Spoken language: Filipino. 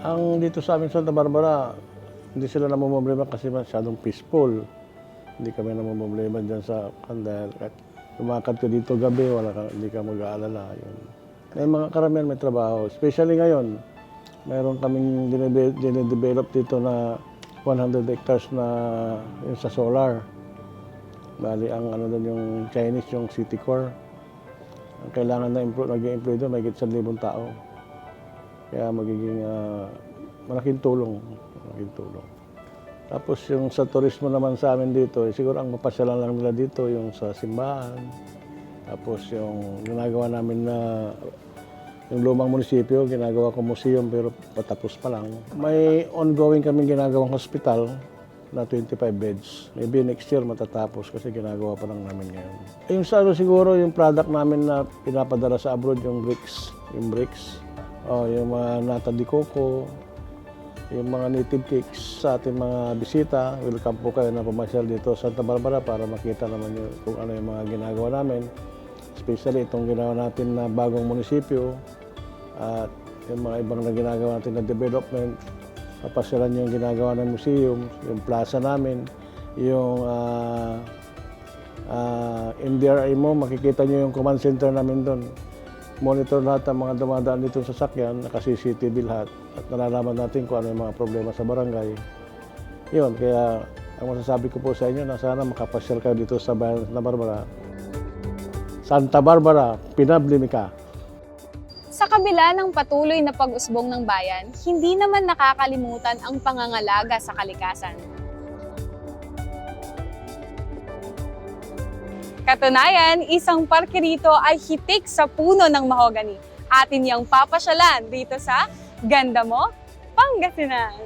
Ang dito sa amin sa Santa Barbara, hindi sila namumblema kasi masyadong peaceful. Hindi kami namumblema dyan sa kandal. Kahit lumakad ka dito gabi, wala ka, hindi ka mag-aalala. Yun. May mga karamihan may trabaho. Especially ngayon, mayroon kaming dinedevelop dito na 100 hectares na yung sa solar. Bali, ang ano doon yung Chinese, yung City Core. Ang kailangan na nag-employ doon, may 1,000 tao. Kaya magiging ah, malaking tulong. Malaking tulong. Tapos yung sa turismo naman sa amin dito, eh, siguro ang mapasyalan lang nila dito yung sa simbahan. Tapos yung ginagawa namin na yung lumang munisipyo, ginagawa ko museum pero patapos pa lang. May ongoing kaming ginagawang hospital na 25 beds. Maybe next year matatapos kasi ginagawa pa lang namin ngayon. Yung sa ano siguro, yung product namin na pinapadala sa abroad, yung bricks. Yung bricks. Oh, yung mga nata de coco, yung mga native cakes sa ating mga bisita. Welcome po kayo na pumasyal dito sa Santa Barbara para makita naman yung, kung ano yung mga ginagawa namin. Especially itong ginawa natin na bagong munisipyo at yung mga ibang na ginagawa natin na development. Papasyalan yung ginagawa ng museum, yung plaza namin, yung ah, ah, MDRI mo, makikita nyo yung command center namin doon. Monitor lahat ang mga dumadaan dito sa sakyan, naka-CCTV lahat. At nalalaman natin kung ano yung mga problema sa barangay. Yun, kaya ang masasabi ko po sa inyo na sana makapasyal kayo dito sa bayan ng Barbara. Santa Barbara, Pinablimika. Sa kabila ng patuloy na pag-usbong ng bayan, hindi naman nakakalimutan ang pangangalaga sa kalikasan. Katunayan, isang parke rito ay hitik sa puno ng mahogany. Atin niyang papasyalan dito sa Ganda Mo, Pangasinan.